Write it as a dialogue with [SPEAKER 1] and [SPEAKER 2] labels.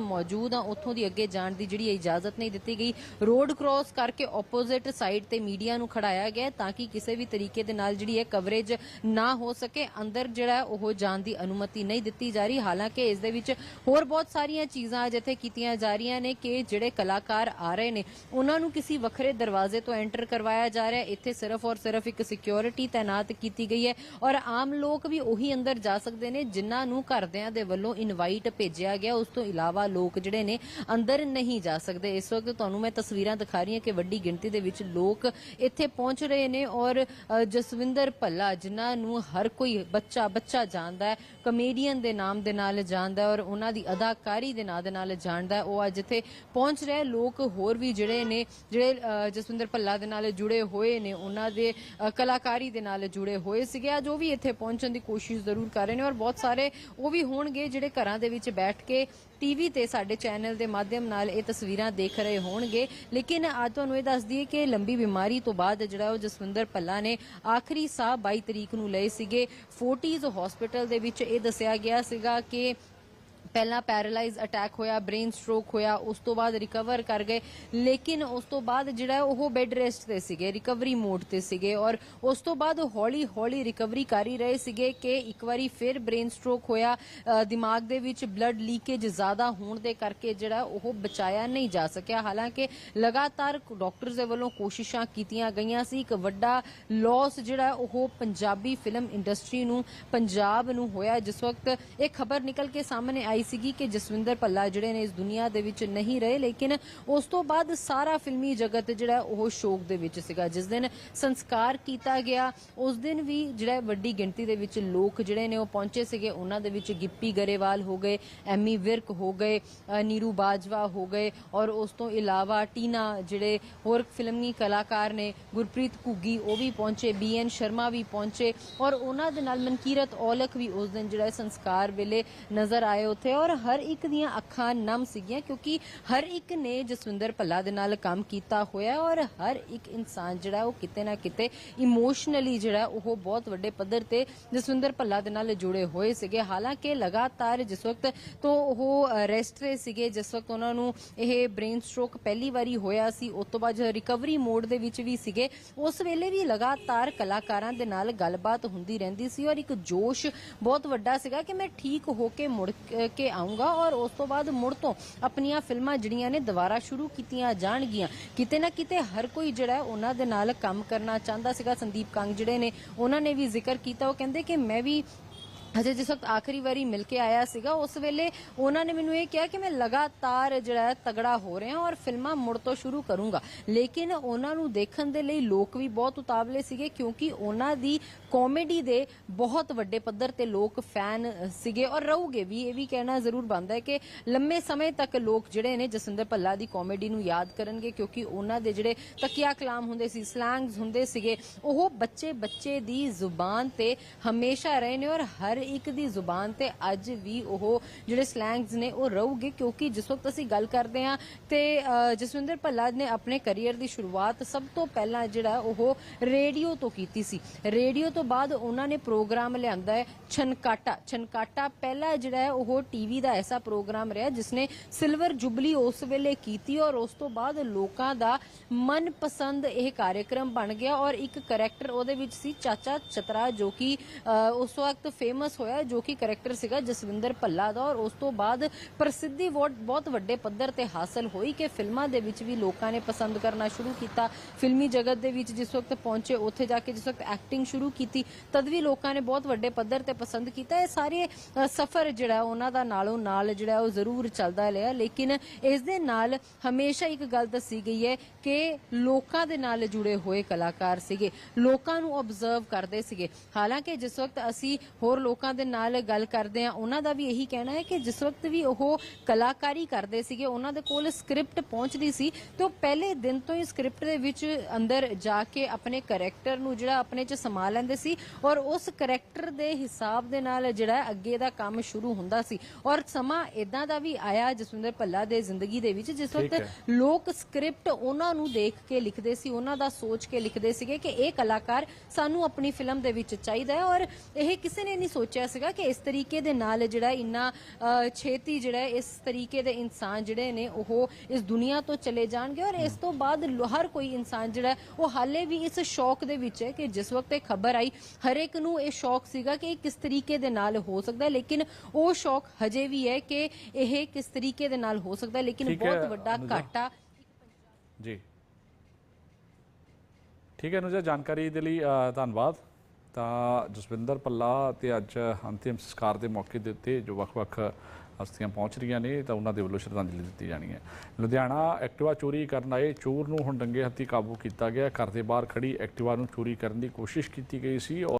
[SPEAKER 1] ਮੌਜੂਦ ਆ, ਉੱਥੋਂ ਦੀ ਅੱਗੇ ਜਾਣ ਦੀ ਜਿਹੜੀ ਇਜਾਜ਼ਤ ਨਹੀਂ ਦਿੱਤੀ ਗਈ। ਰੋਡ ਕ੍ਰਾਸ ਕਰਕੇ ਆਪੋਜ਼ਿਟ ਸਾਈਡ ਤੇ ਮੀਡੀਆ ਨੂੰ ਖੜਾਇਆ ਗਿਆ ਤਾਂ ਕਿ ਕਿਸੇ ਵੀ ਤਰੀਕੇ ਦੇ ਨਾਲ ਜਿਹੜੀ ਹੈ ਕਵਰੇਜ ਨਾ ਹੋ ਸਕੇ। ਅੰਦਰ ਜਿਹੜਾ ਉਹ ਜਾਣ ਦੀ ਅਨੁਮਤੀ ਨਹੀਂ ਦਿੱਤੀ ਜਾ ਰਹੀ। ਹਾਲਾਂਕਿ ਇਸ ਦੇ ਵਿੱਚ ਹੋਰ ਬਹੁਤ ਸਾਰੀਆਂ ਚੀਜ਼ਾਂ ਜਿੱਥੇ ਕੀਤੀਆਂ ਜਾ ਰਹੀਆਂ ਨੇ ਕਿ ਜਿਹੜੇ ਕਲਾਕਾਰ ਆ ਰਹੇ ਨੇ, ਉਹਨਾਂ ਨੂੰ ਕਿਸੇ ਵੱਖਰੇ ਦਰਵਾਜ਼ੇ ਤੋਂ ਐਂਟਰ ਕਰਵਾਇਆ ਜਾ ਰਿਹਾ ਇੱਥੇ ਸਿਰਫ ਔਰ ਸਿਰਫ ਇੱਕ ਸਿਕਿਉਰਿਟੀ ਤਾਇਨਾਤ ਕੀਤੀ ਗਈ ਹੈ ਔਰ ਆਮ ਲੋਕ ਵੀ ਉਹੀ ਅੰਦਰ ਜਾ ਸਕਦੇ ਨੇ ਜਿਨ੍ਹਾਂ ਨੂੰ ਘਰਦਿਆਂ ਦੇ ਵੱਲੋਂ ਇਨਵਾਈਟ ਭੇਜਿਆ ਗਿਆ। ਉਸ ਤੋਂ ਇਲਾਵਾ ਲੋਕ ਜਿਹੜੇ ਨੇ ਅੰਦਰ ਨਹੀਂ ਜਾ ਸਕਦੇ। ਇਸ ਵਕਤ ਤੁਹਾਨੂੰ ਮੈਂ ਤਸਵੀਰਾਂ ਦਿਖਾ ਰਹੀ ਹਾਂ ਕਿ ਵੱਡੀ ਗਿਣਤੀ ਦੇ ਵਿੱਚ ਲੋਕ ਇੱਥੇ ਪਹੁੰਚ ਰਹੇ ਨੇ ਔਰ ਜਸਵਿੰਦਰ ਭੱਲਾ ਜਿਨ੍ਹਾਂ ਨੂੰ ਹਰ ਕੋਈ ਬੱਚਾ ਬੱਚਾ ਜਾਣਦਾ ਹੈ ਕਮੇਡੀਅਨ ਦੇ ਨਾਮ ਦੇ ਨਾਲ ਜਾਣਦਾ ਔਰ ਉਹਨਾਂ ਦੀ ਅਦਾਕਾਰੀ ਦੇ ਨਾਂ ਦੇ ਨਾਲ ਜਾਣਦਾ ਉਹ ਅੱਜ ਇੱਥੇ ਪਹੁੰਚ ਰਹੇ ਲੋਕ ਹੋਰ ਵੀ ਜਿਹੜੇ ਨੇ ਜਿਹੜੇ ਅ, ਜਸਵਿੰਦਰ ਭੱਲਾ ਦੇ ਨਾਲ ਜੁੜੇ ਹੋਏ ਨੇ ਉਹਨਾਂ ਦੇ ਕਲਾਕਾਰੀ ਦੇ ਨਾਲ ਜੁੜੇ ਹੋਏ ਸੀਗੇ। ਅੱਜ ਉਹ ਵੀ ਇੱਥੇ ਪਹੁੰਚਣ ਦੀ ਕੋਸ਼ਿਸ਼ ਜ਼ਰੂਰ ਕਰ ਰਹੇ ਨੇ ਔਰ ਬਹੁਤ ਸਾਰੇ ਉਹ ਵੀ ਹੋਣਗੇ ਜਿਹੜੇ ਘਰਾਂ ਦੇ ਵਿੱਚ ਬੈਠ ਕੇ ਟੀਵੀ ਤੇ ਸਾਡੇ ਚੈਨਲ ਦੇ ਮਾਧਿਅਮ ਨਾਲ ਇਹ ਤਸਵੀਰਾਂ ਦੇਖ ਰਹੇ ਹੋਣਗੇ। ਲੇਕਿਨ ਅੱਜ ਤੁਹਾਨੂੰ ਇਹ ਦੱਸ ਦਈਏ ਕਿ ਲੰਬੀ ਬਿਮਾਰੀ ਤੋਂ ਬਾਅਦ ਜਿਹੜਾ ਉਹ ਜਸਵਿੰਦਰ ਭੱਲਾ ਨੇ ਆਖਰੀ ਸਾਹ 22 ਤਰੀਕ ਨੂੰ ਲਏ ਸੀਗੇ। ਫੋਰਟੀਜ਼ ਹਸਪੀਟਲ ਦੇ ਵਿੱਚ ਇਹ ਦੱਸਿਆ ਗਿਆ ਸੀਗਾ ਕਿ ਪਹਿਲਾਂ ਪੈਰਾਲਾਈਜ਼ ਅਟੈਕ ਹੋਇਆ, ਬ੍ਰੇਨ ਸਟ੍ਰੋਕ ਹੋਇਆ, ਉਸ ਤੋਂ ਬਾਅਦ ਰਿਕਵਰ ਕਰ ਗਏ। ਲੇਕਿਨ ਉਸ ਤੋਂ ਬਾਅਦ ਜਿਹੜਾ ਉਹ ਬੈੱਡ ਰੈਸਟ ਤੇ ਸੀਗੇ, ਰਿਕਵਰੀ ਮੋਡ ਤੇ ਸੀਗੇ ਔਰ ਉਸ ਤੋਂ ਬਾਅਦ ਹੌਲੀ ਹੌਲੀ ਰਿਕਵਰੀ ਕਰ ਹੀ ਰਹੇ ਸੀਗੇ ਕਿ ਇੱਕ ਵਾਰੀ ਫਿਰ ਬ੍ਰੇਨ ਸਟ੍ਰੋਕ ਹੋਇਆ। ਦਿਮਾਗ ਦੇ ਵਿੱਚ ਬਲੱਡ ਲੀਕੇਜ ਜ਼ਿਆਦਾ ਹੋਣ ਦੇ ਕਰਕੇ ਜਿਹੜਾ ਉਹ ਬਚਾਇਆ ਨਹੀਂ ਜਾ ਸਕਿਆ। ਹਾਲਾਂਕਿ ਲਗਾਤਾਰ ਡਾਕਟਰਸ ਦੇ ਵੱਲੋਂ ਕੋਸ਼ਿਸ਼ਾਂ ਕੀਤੀਆਂ ਗਈਆਂ ਸੀ। ਇੱਕ ਵੱਡਾ ਲਾਸ ਜਿਹੜਾ ਉਹ ਪੰਜਾਬੀ ਫਿਲਮ ਇੰਡਸਟਰੀ ਨੂੰ, ਪੰਜਾਬ ਨੂੰ ਹੋਇਆ। ਜਿਸ ਵਕਤ ਇਹ ਖਬਰ ਨਿਕਲ ਕੇ ਸਾਹਮਣੇ ਆਈ ਸੀਗੀ ਕਿ ਜਸਵਿੰਦਰ ਭੱਲਾ ਜਿਹੜੇ ਨੇ ਇਸ ਦੁਨੀਆ ਦੇ ਵਿੱਚ ਨਹੀਂ ਰਹੇ, ਲੇਕਿਨ ਉਸ ਤੋਂ ਬਾਅਦ ਸਾਰਾ ਫਿਲਮੀ ਜਗਤ ਜਿਹੜਾ ਉਹ ਸ਼ੋਕ ਦੇ ਵਿੱਚ ਸੀਗਾ। ਜਿਸ ਦਿਨ ਸੰਸਕਾਰ ਕੀਤਾ ਗਿਆ, ਉਸ ਦਿਨ ਵੀ ਜਿਹੜਾ ਵੱਡੀ ਗਿਣਤੀ ਦੇ ਵਿੱਚ ਲੋਕ ਜਿਹੜੇ ਨੇ ਉਹ ਪਹੁੰਚੇ ਸੀਗੇ। ਉਹਨਾਂ ਦੇ ਵਿੱਚ ਗਿੱਪੀ ਗਰੇਵਾਲ ਹੋ ਗਏ, ਐਮੀ ਵਿਰਕ ਹੋ ਗਏ ਨੀਰੂ ਬਾਜਵਾ ਹੋ ਗਏ ਔਰ ਉਸ ਤੋਂ ਇਲਾਵਾ ਟੀਨਾ ਜਿਹੜੇ ਹੋਰ ਫਿਲਮੀ ਕਲਾਕਾਰ ਨੇ, ਗੁਰਪ੍ਰੀਤ ਘੁੱਗੀ ਉਹ ਵੀ ਪਹੁੰਚੇ ਬੀਐਨ ਸ਼ਰਮਾ ਵੀ ਪਹੁੰਚੇ ਔਰ ਉਹਨਾਂ ਦੇ ਨਾਲ ਮਨਕੀਰਤ ਔਲਖ ਵੀ ਉਸ ਦਿਨ ਜਿਹੜਾ ਸੰਸਕਾਰ ਵੇਲੇ ਨਜ਼ਰ ਆਏ। ਉੱਥੇ ਔਰ ਹਰ ਇੱਕ ਦੀਆਂ ਅੱਖਾਂ ਨਮ ਸੀਗੀਆਂ ਕਿਉਂਕਿ ਹਰ ਇੱਕ ਨੇ ਜਸਵਿੰਦਰ ਭੱਲਾ ਦੇ ਨਾਲ ਕੰਮ ਕੀਤਾ ਹੋਇਆ ਔਰ ਹਰ ਇੱਕ ਇਨਸਾਨ ਜਿਹੜਾ ਉਹ ਕਿਤੇ ਨਾ ਕਿਤੇ ਇਮੋਸ਼ਨਲੀ ਜਿਹੜਾ ਉਹ ਬਹੁਤ ਵੱਡੇ ਪੱਧਰ ਤੇ ਜਸਵਿੰਦਰ ਭੱਲਾ ਦੇ ਨਾਲ ਜੁੜੇ ਹੋਏ ਸੀਗੇ। ਹਾਲਾਂਕਿ ਲਗਾਤਾਰ ਜਿਸ ਵਕਤ ਤੋਂ ਉਹ ਰੈਸਟ ਤੇ ਸੀਗੇ, ਜਿਸ ਵਕਤ ਉਹਨਾਂ ਨੂੰ ਇਹ ਬ੍ਰੇਨ ਸਟ੍ਰੋਕ ਪਹਿਲੀ ਵਾਰੀ ਹੋਇਆ ਸੀ, ਉਸ ਤੋਂ ਬਾਅਦ ਰਿਕਵਰੀ ਮੋਡ ਦੇ ਵਿੱਚ ਵੀ ਸੀਗੇ। ਉਸ ਵੇਲੇ ਵੀ ਲਗਾਤਾਰ ਕਲਾਕਾਰਾਂ ਦੇ ਨਾਲ ਗੱਲਬਾਤ ਹੁੰਦੀ ਰਹਿੰਦੀ ਸੀ ਔਰ ਇੱਕ ਜੋਸ਼ ਬਹੁਤ ਵੱਡਾ ਸੀਗਾ ਕਿ ਮੈਂ ਠੀਕ ਹੋ ਕੇ ਮੁੜ ਕ- ਕੇ ਆਉਂਗਾ ਔਰ ਉਸ ਤੋਂ ਬਾਅਦ ਮੁੜ ਤੋਂ ਆਪਣੀਆਂ ਫਿਲਮਾਂ ਜਿਹੜੀਆਂ ਨੇ ਦੁਬਾਰਾ ਸ਼ੁਰੂ ਕੀਤੀਆਂ ਜਾਣਗੀਆਂ। ਕਿਤੇ ਨਾ ਕਿਤੇ ਹਰ ਕੋਈ ਜਿਹੜਾ ਉਹਨਾਂ ਦੇ ਨਾਲ ਕੰਮ ਕਰਨਾ ਚਾਹੁੰਦਾ ਸੀਗਾ। ਸੰਦੀਪ ਕੰਗ ਜਿਹੜੇ ਨੇ, ਉਹਨਾਂ ਨੇ ਵੀ ਜ਼ਿਕਰ ਕੀਤਾ। ਉਹ ਕਹਿੰਦੇ ਕਿ ਮੈਂ ਵੀ ਅਜੇ ਜਿਸ ਵਕਤ ਆਖਰੀ ਵਾਰੀ ਮਿਲ ਕੇ ਆਇਆ ਸੀਗਾ, ਉਸ ਵੇਲੇ ਉਹਨਾਂ ਨੇ ਮੈਨੂੰ ਇਹ ਕਿਹਾ ਕਿ ਮੈਂ ਲਗਾਤਾਰ ਜਿਹੜਾ ਤਗੜਾ ਹੋ ਰਿਹਾ ਔਰ ਫਿਲਮਾਂ ਮੁੜ ਤੋਂ ਸ਼ੁਰੂ ਕਰੂੰਗਾ। ਲੇਕਿਨ ਉਹਨਾਂ ਨੂੰ ਦੇਖਣ ਦੇ ਲਈ ਲੋਕ ਵੀ ਬਹੁਤ ਉਤਾਵਲੇ ਸੀਗੇ ਕਿਉਂਕਿ ਉਹਨਾਂ ਦੀ ਕਾਮੇਡੀ ਦੇ ਬਹੁਤ ਵੱਡੇ ਪੱਧਰ ਤੇ ਲੋਕ ਫੈਨ ਸੀਗੇ ਔਰ ਰਹੂਗੇ ਵੀ। ਇਹ ਵੀ ਕਹਿਣਾ ਜ਼ਰੂਰ ਬਣਦਾ ਹੈ ਕਿ ਲੰਮੇ ਸਮੇਂ ਤੱਕ ਲੋਕ ਜਿਹੜੇ ਨੇ ਜਸਿੰਦਰ ਭੱਲਾ ਦੀ ਕਾਮੇਡੀ ਨੂੰ ਯਾਦ ਕਰਨਗੇ ਕਿਉਂਕਿ ਉਹਨਾਂ ਦੇ ਜਿਹੜੇ ਤਕੀਆ ਕਲਾਮ ਹੁੰਦੇ ਸੀ ਸਲੈਂਗਸ ਹੁੰਦੇ ਸੀਗੇ, ਉਹ ਬੱਚੇ ਬੱਚੇ ਦੀ ਜ਼ੁਬਾਨ ਤੇ ਹਮੇਸ਼ਾ ਰਹੇ ਨੇ ਔਰ ਹਰ ਇੱਕ ਦੀ ਜ਼ੁਬਾਨ ਤੇ ਅੱਜ ਵੀ ਉਹ ਜਿਹੜੇ ਸਲੈਂਗਸ ਨੇ ਉਹ ਰਹੂਗੇ ਕਿਉਂਕਿ ਜਿਸ ਵਕਤ ਅਸੀਂ ਗੱਲ ਕਰਦੇ ਹਾਂ ਤੇ ਜਸਵਿੰਦਰ ਭੱਲਾ ਨੇ ਆਪਣੇ ਕੈਰੀਅਰ ਦੀ ਸ਼ੁਰੂਆਤ ਸਭ ਤੋਂ ਪਹਿਲਾਂ ਜਿਹੜਾ ਉਹ ਰੇਡੀਓ ਤੋਂ ਕੀਤੀ ਸੀ। ਰੇਡੀਓ ਤੋਂ ਬਾਅਦ ਉਹਨਾਂ ਨੇ ਪ੍ਰੋਗਰਾਮ ਲਿਆਂਦਾ ਹੈ ਛਨਕਾਟਾ। ਛਨਕਾਟਾ ਪਹਿਲਾ ਜਿਹੜਾ ਹੈ ਉਹ ਟੀਵੀ ਦਾ ਐਸਾ ਪ੍ਰੋਗਰਾਮ ਰਿਹਾ ਜਿਸਨੇ ਸਿਲਵਰ ਜੁਬਲੀ ਉਸ ਵੇਲੇ ਕੀਤੀ ਔਰ ਉਸ ਤੋਂ ਬਾਅਦ ਲੋਕਾਂ ਦਾ ਮਨਪਸੰਦ ਇਹ ਕਾਰਜਕ੍ਰਮ ਬਣ ਗਿਆ ਔਰ ਇੱਕ ਕੈਰੈਕਟਰ ਉਹਦੇ ਵਿੱਚ ਸੀ ਚਾਚਾ ਚਤਰਾ ਜੋ ਕਿ ਉਸ ਵਕਤ ਫੇਮਸ ਹੋਇਆ ਜੋ ਕਿ ਕਰੈਕਟਰ ਸੀਗਾ ਜਸਵਿੰਦਰ ਭੱਲਾ ਦਾ ਔਰ ਉਸ ਤੋਂ ਬਾਅਦ ਪ੍ਰਸਿੱਧੀ ਬਹੁਤ ਬਹੁਤ ਵੱਡੇ ਪੱਧਰ ਤੇ ਹਾਸਲ ਹੋਈ ਕਿ ਫਿਲਮਾਂ ਦੇ ਵਿੱਚ ਵੀ ਲੋਕਾਂ ਨੇ ਪਸੰਦ ਕਰਨਾ ਸ਼ੁਰੂ ਕੀਤਾ। ਫਿਲਮੀ ਜਗਤ ਦੇ ਵਿੱਚ ਜਿਸ ਵਕਤ ਪਹੁੰਚੇ, ਉੱਥੇ ਜਾ ਕੇ ਜਿਸ ਵਕਤ ਐਕਟਿੰਗ ਸ਼ੁਰੂ ਕੀਤੀ, ਤਦ ਵੀ ਲੋਕਾਂ ਨੇ ਬਹੁਤ ਵੱਡੇ ਪੱਧਰ ਤੇ ਪਸੰਦ ਕੀਤਾ। ਇਹ ਸਾਰੇ ਸਫ਼ਰ ਜਿਹੜਾ ਉਹਨਾਂ ਦਾ ਨਾਲੋਂ ਨਾਲ ਜਿਹੜਾ ਉਹ ਜ਼ਰੂਰ ਚੱਲਦਾ ਰਿਹਾ, ਲੇਕਿਨ ਇਸ ਦੇ ਨਾਲ ਹਮੇਸ਼ਾ ਇੱਕ ਗੱਲ ਦੱਸੀ ਗਈ ਹੈ ਕਿ ਲੋਕਾਂ ਦੇ ਨਾਲ ਜੁੜੇ ਹੋਏ ਕਲਾਕਾਰ ਸੀਗੇ। ਲੋਕਾਂ ਨੂੰ ਆਬਜ਼ਰਵ ਕਰਦੇ ਸੀਗੇ। ਹਾਲਾਂਕਿ ਜਿਸ ਵਕਤ ਅਸੀਂ ਹੋਰ ਲੋਕਾਂ ਦੇ ਨਾਲ ਗੱਲ ਕਰਦੇ ਆ ਉਹਨਾਂ ਦਾ ਵੀ ਇਹੀ ਕਹਿਣਾ ਹੈ ਕਿ ਜਿਸ ਵਕਤ ਵੀ ਉਹ ਕਲਾਕਾਰੀ ਕਰਦੇ ਸੀਗੇ ਉਹਨਾਂ ਦੇ ਕੋਲ ਸਕ੍ਰਿਪਟ ਪਹੁੰਚਦੀ ਸੀ ਤੇ ਉਹ ਪਹਿਲੇ ਦਿਨ ਤੋਂ ਹੀ ਸਕ੍ਰਿਪਟ ਦੇ ਵਿੱਚ ਅੰਦਰ ਜਾ ਕੇ ਆਪਣੇ ਕੈਰੈਕਟਰ ਨੂੰ ਜਿਹੜਾ ਆਪਣੇ ਚ ਸਮਾ ਲੈਂਦੇ ਸੀ ਔਰ ਉਸ ਕੈਰੈਕਟਰ ਦੇ ਹਿਸਾਬ ਦੇ ਨਾਲ ਜਿਹੜਾ ਅੱਗੇ ਦਾ ਕੰਮ ਸ਼ੁਰੂ ਹੁੰਦਾ ਸੀ ਔਰ ਸਮਾਂ ਇਦਾਂ ਦਾ ਵੀ ਆਇਆ ਜਸਵਿੰਦਰ ਭੱਲਾ ਦੇ ਜ਼ਿੰਦਗੀ ਦੇ ਵਿੱਚ ਜਿਸ ਵਕਤ। ਲੋਕ ਸਕ੍ਰਿਪਟ ਉਹਨਾਂ ਨੂੰ ਦੇਖ ਕੇ ਲਿਖਦੇ ਸੀ ਉਹਨਾਂ ਦਾ ਸੋਚ ਕੇ ਲਿਖਦੇ ਸੀਗੇ ਕਿ ਇਹ ਕਲਾਕਾਰ ਸਾਨੂੰ ਆਪਣੀ ਫਿਲਮ ਦੇ ਵਿੱਚ ਚਾਹੀਦਾ ਹੈ ਔਰ ਇਹ ਕਿਸੇ ਨੇ ਨਹੀਂ ਸੋਚਿਆ ਸੋਚਿਆ ਸੀਗਾ ਕਿ ਇਸ ਤਰੀਕੇ ਦੇ ਨਾਲ ਜਿਹੜਾ ਇੰਨਾ ਛੇਤੀ ਜਿਹੜਾ ਇਸ ਤਰੀਕੇ ਦੇ ਇਨਸਾਨ ਜਿਹੜੇ ਨੇ ਉਹ ਇਸ ਦੁਨੀਆ ਤੋਂ ਚਲੇ ਜਾਣਗੇ ਔਰ ਇਸ ਤੋਂ ਬਾਅਦ ਹਰ ਕੋਈ ਇਨਸਾਨ ਜਿਹੜਾ ਉਹ ਹਾਲੇ ਵੀ ਇਸ ਸ਼ੌਕ ਦੇ ਵਿੱਚ ਹੈ ਕਿ ਜਿਸ ਵਕਤ ਇਹ ਖਬਰ ਆਈ ਹਰ ਇੱਕ ਨੂੰ ਇਹ ਸ਼ੌਕ ਸੀਗਾ ਕਿ ਇਹ ਕਿਸ ਤਰੀਕੇ ਦੇ ਨਾਲ ਹੋ ਸਕਦਾ ਹੈ ਲੇਕਿਨ ਉਹ ਸ਼ੌਕ ਹਜੇ ਵੀ ਹੈ ਕਿ ਇਹ ਕਿਸ ਤਰੀਕੇ ਦੇ ਨਾਲ ਹੋ ਸਕਦਾ ਹੈ ਲੇਕਿਨ ਬਹੁਤ ਵੱਡਾ। ਘਾਟਾ
[SPEAKER 2] ਜੀ ਠੀਕ ਹੈ ਅਨੁਜਾ ਜਾਣਕਾਰੀ ਦੇ ਲਈ ਧੰਨਵਾਦ ਤਾਂ ਜਸਵਿੰਦਰ ਪੱਲਾ ਤੇ ਅੱਜ ਅੰਤਿਮ ਸੰਸਕਾਰ ਦੇ ਮੌਕੇ ਦੇ ਉੱਤੇ ਜੋ ਵੱਖ-ਵੱਖ ਹਸਤੀਆਂ ਪਹੁੰਚ ਰਹੀਆਂ ਨੇ, ਤਾਂ ਉਹਨਾਂ ਦੇ ਵੱਲੋਂ ਸ਼ਰਧਾਂਜਲੀ ਦਿੱਤੀ ਜਾਣੀ ਹੈ। ਲੁਧਿਆਣਾ ਐਕਟਿਵਾ ਚੋਰੀ ਕਰਨ ਆਏ ਚੋਰ ਨੂੰ ਹੁਣ ਡੰਗੇ ਹੱਥੀ ਕਾਬੂ ਕੀਤਾ ਗਿਆ। ਘਰ ਦੇ ਬਾਹਰ ਖੜੀ ਐਕਟਿਵਾ ਨੂੰ ਚੋਰੀ ਕਰਨ ਦੀ ਕੋਸ਼ਿਸ਼ ਕੀਤੀ ਗਈ ਸੀ ਔਰ